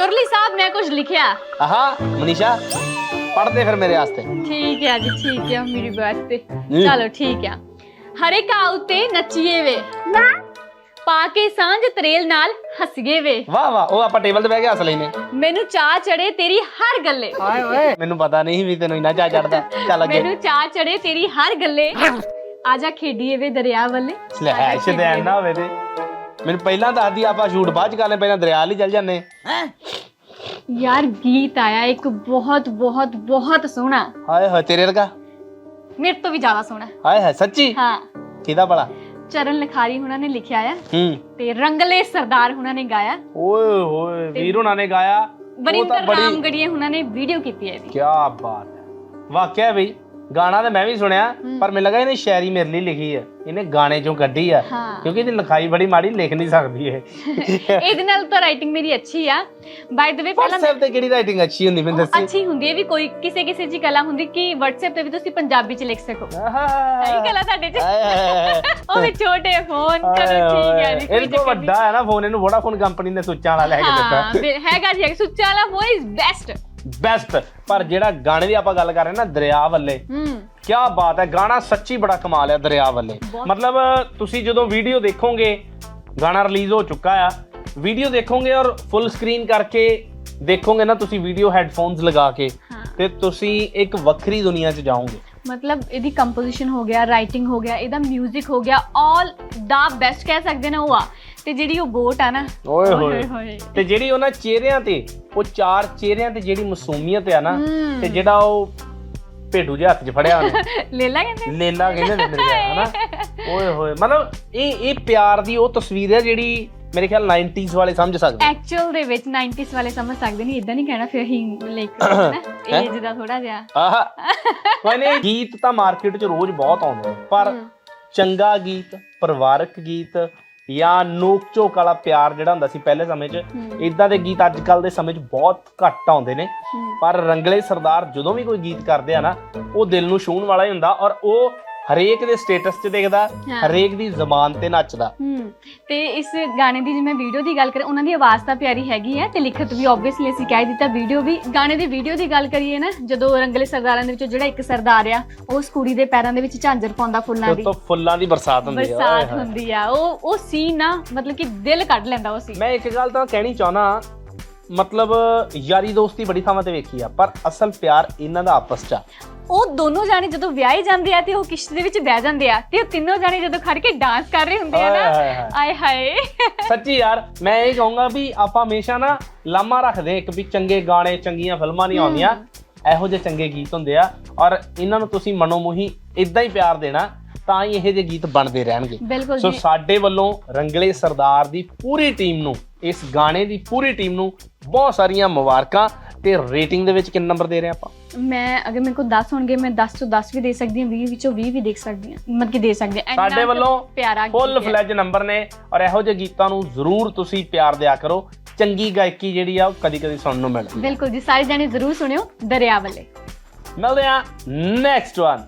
ਚੁਰਲੀ ਸਾਹਿਬ ਮੈਂ ਕੁਝ ਲਿਖਿਆ। ਆਹਾ ਮਨੀਸ਼ਾ ਪੜ੍ਹਦੇ ਫਿਰ ਮੇਰੇ ਵਾਸਤੇ। ਠੀਕ ਹੈ ਜੀ ਠੀਕ ਹੈ ਮੇਰੀ ਵਾਸਤੇ। ਚਲੋ ਠੀਕ ਹੈ। ਹਰੇ ਘਾਹ ਉੱਤੇ ਨੱਚੀਏ ਵੇ। ਪਾ ਕੇ ਸਾਂਝ ਤਰੇਲ ਨਾਲ ਹੱਸੀਏ ਵੇ। ਵਾਹ ਵਾਹ ਉਹ ਆਪਾਂ ਟੇਬਲ ਤੇ ਬਹਿ ਕੇ ਹੱਸ ਲੈਨੇ ਮੈਨੂੰ ਚਾਹ ਚੜੇ ਤੇਰੀ ਹਰ ਗੱਲੇ। ਹਾਏ ਓਏ। ਮੈਨੂੰ ਪਤਾ ਨਹੀਂ ਵੀ ਤੈਨੂੰ ਇੰਨਾ ਚਾਹ ਚੜਦਾ। ਚੱਲ ਅੱਗੇ। ਮੈਨੂੰ ਚਾਹ ਚੜੇ ਤੇਰੀ ਹਰ ਗੱਲੇ। ਆਜਾ ਖੇਡੀਏ ਵੇ ਦਰਿਆ ਵੱਲੇ। ਲੈ ਸ਼ਦੈਨ ਨਾ ਹੋਵੇ ਤੇ। ਮੈਨੂੰ ਪਹਿਲਾਂ ਦੱਸਦੀ ਆਪਾਂ ਸ਼ੂਟ ਬਾਅਦ ਚ ਕਰ ਲੈ ਪਹਿਲਾਂ ਦਰਿਆ ਲਈ ਚੱਲ ਜਾਂਦੇ। ਯਾਰ ਗੀਤ ਆਇਆ ਇੱਕ ਬਹੁਤ ਬਹੁਤ ਬਹੁਤ ਸੋਹਣਾ। ਹਾਏ ਹਾਏ ਤੇਰੇ ਵਰਗਾ? ਮੇਰੇ ਤੋਂ ਵੀ ਜ਼ਿਆਦਾ ਸੋਹਣਾ। ਹਾਏ ਹਾਏ ਸੱਚੀ? ਹਾਂ। ਕਿਹਦਾ ਭਲਾ? ਚਰਨ ਲਖਾਰੀ ਹੁਣਾਂ ਨੇ ਲਿਖਿਆ ਆ। ਹੂੰ। ਤੇ ਰੰਗਲੇ ਸਰਦਾਰ ਹੁਣਾਂ ਨੇ ਗਾਇਆ। ਓਏ ਹੋਏ ਵੀਰ ਹੁਣਾਂ ਨੇ ਗਾਇਆ। ਵਰਿੰਦਰ ਬੜੀ ਰਾਮਗੜੀਏ ਹੁਣਾਂ ਨੇ ਵੀਡੀਓ ਕੀਤੀ ਹੈ ਇਹਦੀ। ਕੀ ਬਾਤ ਹੈ। ਵਾਕਿਆ ਬਈ ਗਾਣਾ ਤਾਂ ਮੈਂ ਵੀ ਸੁਣਿਆ ਪਰ ਮੈਨੂੰ ਲੱਗਾ ਇਹਨੇ ਸ਼ਾਇਰੀ ਮੇਰੇ ਲਈ ਲਿਖੀ ਹੈ ਇਹਨੇ ਗਾਣੇ ਚੋਂ ਕੱਢੀ ਆ ਹਾਂ। ਕਿਉਂਕਿ ਇਹਦੀ ਲਿਖਾਈ ਬੜੀ ਮਾੜੀ ਲਿਖ ਨਹੀਂ ਸਕਦੀ ਇਹ। ਇਹਦੇ ਨਾਲ ਤਾਂ ਰਾਈਟਿੰਗ ਮੇਰੀ ਅੱਛੀ ਆ। ਬਾਈ ਦ ਵੇ ਪਹਿਲਾਂ WhatsApp ਤੇ ਕਿਹੜੀ ਰਾਈਟਿੰਗ ਅੱਛੀ ਹੁੰਦੀ ਮੈਨੂੰ ਦੱਸੀ? ਅੱਛੀ ਹੁੰਦੀ ਹੈ ਵੀ ਕੋਈ ਕਿਸੇ ਕਿਸੇ ਜੀ ਕਲਾ ਹੁੰਦੀ ਕਿ WhatsApp ਤੇ ਵੀ ਤੁਸੀਂ ਪੰਜਾਬੀ ਚ ਲਿਖ ਸਕੋ। ਸਹੀ ਕਲਾ ਸਾਡੇ ਚ। ਹਾਏ ਹਾਏ। ਉਹ ਵੀ ਛੋਟੇ ਫੋਨ ਚਲੋ ਠੀਕ ਹੈ ਜੀ ਕੋਈ ਚੱਕਰ। ਵੱਡਾ ਹੈ ਨਾ ਫੋਨ ਇਹਨੂੰ ਵੋਡਾਫੋਨ ਕੰਪਨੀ ਨੇ ਸੁੱਚਾਂ ਵਾਲਾ ਲੈ ਕੇ ਹਾਂ ਦਿੱਤਾ। ਬਿਲ- ਹੈਗਾ ਜੀ ਸੁੱਚਾ ਵਾਲਾ ਫੋਨ ਇਜ਼ ਬੈਸਟ ਬੈਸਟ ਪਰ ਜਿਹੜਾ ਗਾਣੇ ਦੀ ਆਪਾਂ ਗੱਲ ਕਰ ਰਹੇ ਨਾ ਦਰਿਆ ਵੱਲੇ ਹੂੰ। ਕੀ ਬਾਤ ਹੈ ਗਾਣਾ ਸੱਚੀ ਬੜਾ ਕਮਾਲ ਹੈ ਦਰਿਆ ਵੱਲੇ। ਮਤਲਬ ਤੁਸੀਂ ਜਦੋਂ ਵੀਡੀਓ ਦੇਖੋਗੇ ਗਾਣਾ ਰਿਲੀਜ਼ ਹੋ ਚੁੱਕਾ ਆ ਵੀਡੀਓ ਦੇਖੋਗੇ ਔਰ ਫੁੱਲ ਸਕਰੀਨ ਕਰਕੇ ਦੇਖੋਗੇ ਨਾ ਤੁਸੀਂ ਵੀਡੀਓ ਹੈੱਡਫੋਨਸ ਲਗਾ ਕੇ ਤੇ ਤੁਸੀਂ ਇੱਕ ਵੱਖਰੀ ਦੁਨੀਆ 'ਚ ਜਾਓਗੇ। ਮਤਲਬ ਇਹਦੀ ਕੰਪੋਜੀਸ਼ਨ ਹੋ ਗਿਆ ਰਾਈਟਿੰਗ ਹੋ ਗਿਆ ਇਹਦਾ 뮤직 ਹੋ ਗਿਆ ਆਲ ਦਾ ਬੈਸਟ ਕਹਿ ਸਕਦੇ ਨਾ ਉਹ ਆ। ਤੇ ਜਿਹੜੀ ਉਹ ਬੋਟ ਆ ਨਾ ਓਏ ਹੋਏ। ਹੋਏ। ਤੇ ਜਿਹੜੀ ਉਹਨਾਂ ਚਿਹਰਿਆਂ ਤੇ ਉਹ ਚਾਰ ਚਿਹਰਿਆਂ ਤੇ ਜਿਹੜੀ ਮਾਸੂਮੀਅਤ ਆ ਨਾ। ਤੇ ਜਿਹੜਾ ਉਹ ਭੇਡੂ ਜਿਹੇ ਹੱਥ 'ਚ ਫੜਿਆ ਉਹਨੇ। ਲੇਲਾ ਕਹਿੰਦੇ ਲੇਲਾ ਕਹਿੰਦੇ ਨੇ ਮੇਰੇ ਖਿਆਲ ਹਨਾ? ਓਏ ਹੋਏ। ਮਤਲਬ ਇਹ ਇਹ ਪਿਆਰ ਦੀ ਉਹ ਤਸਵੀਰ ਹੈ ਜਿਹੜੀ ਮੇਰੇ ਖਿਆਲ 90s ਵਾਲੇ ਸਮਝ ਸਕਦੇ। ਐਕਚੁਅਲ ਦੇ ਵਿੱਚ 90s ਵਾਲੇ ਸਮਝ ਸਕਦੇ ਨਹੀਂ ਇਦਾਂ ਨਹੀਂ ਕਹਿਣਾ ਫਿਰ ਹੀ? ਲਾਈਕ ਨਾ ਏਜ ਦਾ ਥੋੜਾ ਜਿਹਾ। ਆਹ। ਕੋਈ ਨਹੀਂ ਗੀਤ ਤਾਂ ਮਾਰਕੀਟ 'ਚ ਰੋਜ਼ ਬਹੁਤ ਆਉਂਦੇ ਪਰ। ਚੰਗਾ ਗੀਤ ਪਰਿਵਾਰਕ ਗੀਤ ਜਾਂ ਨੋਕ ਝੋਕ ਵਾਲਾ ਪਿਆਰ ਜਿਹੜਾ ਹੁੰਦਾ ਸੀ ਪਹਿਲੇ ਸਮੇਂ 'ਚ। ਇਦਾਂ ਦੇ ਗੀਤ ਅੱਜ ਕੱਲ ਦੇ ਸਮੇਂ 'ਚ ਬਹੁਤ ਘੱਟ ਆਉਂਦੇ ਨੇ। ਪਰ ਰੰਗਲੇ ਸਰਦਾਰ ਜਦੋਂ ਵੀ ਕੋਈ ਗੀਤ ਕਰਦੇ ਆ ਨਾ ਉਹ ਦਿਲ ਨੂੰ ਛੂਹਣ ਵਾਲਾ ਹੀ ਹੁੰਦਾ ਔਰ ਉਹ ਹਰੇਕ ਦੇ ਸਟੇਟਸ 'ਚ ਦੇਖਦਾ ਹਾਂ। ਹਰੇਕ ਦੀ ਜ਼ਬਾਨ ਤੇ ਨੱਚਦਾ ਹੂੰ ਤੇ ਇਸ ਗਾਣੇ ਦੀ ਜੇ ਮੈਂ ਵੀਡੀਓ ਦੀ ਗੱਲ ਕਰਾਂ ਉਹਨਾਂ ਦੀ ਆਵਾਜ਼ ਤਾਂ ਪਿਆਰੀ ਹੈਗੀ ਹੈ ਤੇ ਲਿਖਤ ਵੀ ਆਬਵੀਅਸਲੀ ਅਸੀਂ ਕਹਿ ਦਿੱਤਾ ਵੀਡੀਓ ਵੀ ਗਾਣੇ ਦੀ ਵੀਡੀਓ ਦੀ ਗੱਲ ਕਰੀਏ ਨਾ ਜਦੋਂ ਰੰਗਲੇ ਸਰਦਾਰਾਂ ਦੇ ਵਿੱਚੋਂ ਜਿਹੜਾ ਇੱਕ ਸਰਦਾਰ ਆ ਉਹ ਉਸ ਕੁੜੀ ਦੇ ਪੈਰਾਂ ਦੇ ਵਿੱਚ ਝਾਂਜਰ ਪਾਉਂਦਾ ਫੁੱਲਾਂ ਦੀ ਤੋਂ ਫੁੱਲਾਂ ਦੀ ਬਰਸਾਤ ਹੁੰਦੀ ਓਏ ਬਰਸਾਤ ਹੋਏ। ਹੁੰਦੀ ਆ ਉਹ ਉਹ ਸੀਨ ਨਾ ਮਤਲਬ ਕਿ ਦਿਲ ਕੱਢ ਲੈਂਦਾ ਉਹ ਸੀਨ ਮੈਂ ਇੱਕ ਗੱਲ ਤਾਂ ਕਹਿਣੀ ਚਾਹਨਾ ਮਤਲਬ ਯਾਰੀ ਦੋਸਤੀ ਬੜੀ ਥਾਵਾਂ ਤੇ ਵੇਖੀ ਆ ਪਰ ਅਸਲ ਪਿਆਰ ਇਹਨਾਂ ਦਾ ਆਪਸ 'ਚ ਆ ਉਹ ਦੋਨੋਂ ਜਾਣੇ ਜਦੋਂ ਵਿਆਹੇ ਜਾਂਦੇ ਆ ਤੇ ਉਹ ਕਿਸ਼ਤ ਦੇ ਵਿੱਚ ਬਹਿ ਜਾਂਦੇ ਆ ਤੇ ਉਹ ਤਿੰਨੋਂ ਜਾਣੇ ਜਦੋਂ ਖੜ ਕੇ ਡਾਂਸ ਕਰ ਰਹੇ ਹੁੰਦੇ ਆ ਹਾਏ ਨਾ ਹਾਏ। ਆਏ ਹਾਏ। ਸੱਚੀ ਯਾਰ ਮੈਂ ਇਹ ਕਹੂੰਗਾ ਵੀ ਆਪਾਂ ਹਮੇਸ਼ਾ ਨਾ ਲਾਮਾ ਰੱਖਦੇ ਇੱਕ ਵੀ ਚੰਗੇ ਗਾਣੇ ਚੰਗੀਆਂ ਫਿਲਮਾਂ ਨਹੀਂ ਆਉਂਦੀਆਂ। ਇਹੋ ਜਿਹੇ ਚੰਗੇ ਗੀਤ ਹੁੰਦੇ ਆ ਔਰ ਇਹਨਾਂ ਨੂੰ ਤੁਸੀਂ ਮਨੋਮੋਹੀ ਇਦਾਂ ਹੀ ਪਿਆਰ ਦੇਣਾ ਤਾਂ ਹੀ ਇਹੋ ਜਿਹੇ ਗੀਤ ਬਣਦੇ ਰਹਿਣਗੇ। ਬਿਲਕੁਲ ਸੋ ਜੀ। ਸਾਡੇ ਵੱਲੋਂ ਰੰਗਲੇ ਸਰਦਾਰ ਦੀ ਪੂਰੀ ਟੀਮ ਨੂੰ ਇਸ ਗਾਣੇ ਦੀ ਪੂਰੀ ਟੀਮ ਨੂੰ ਬਹੁਤ ਸਾਰੀਆਂ ਮੁਬਾਰਕਾਂ। ਤੇ ਰੇਟਿੰਗ ਦੇ ਵਿੱਚ ਕਿੰਨਾ ਨੰਬਰ ਦੇ ਰਹੇ ਆਪਾਂ? ਮੈਂ ਅਗਰ ਮੇਰੇ ਕੋਲ 10 ਹੋਣਗੇ ਮੈਂ 10 ਤੋਂ 10 ਵੀ ਦੇ ਸਕਦੀ ਹਾਂ 20 ਵਿੱਚੋਂ 20 ਵੀ ਦੇਖ ਸਕਦੀ ਹਾਂ। ਮਤਲਬ ਕਿ ਦੇ ਸਕਦੇ ਹਾਂ। ਸਾਡੇ ਵੱਲੋਂ ਪਿਆਰਾ ਫੁੱਲ। ਫਲੈਜ ਨੰਬਰ ਨੇ ਔਰ ਇਹੋ ਜਿਹੇ ਗੀਤਾਂ ਨੂੰ ਜ਼ਰੂਰ ਤੁਸੀਂ ਪਿਆਰ ਦਿਆ ਕਰੋ। ਚੰਗੀ ਗਾਇਕੀ ਜਿਹੜੀ ਆ ਉਹ ਕਦੀ ਕਦੀ ਸੁਣਨ ਨੂੰ ਮਿਲਦੀ ਬਿਲਕੁਲ ਜੀ ਸਾਰੇ ਜਾਣੇ ਜ਼ਰੂਰ ਸੁਣਿਓ ਦਰਿਆ ਵੱਲੇ। ਮਿਲਦੇ ਆ ਨੈਕਸਟ ਵਨ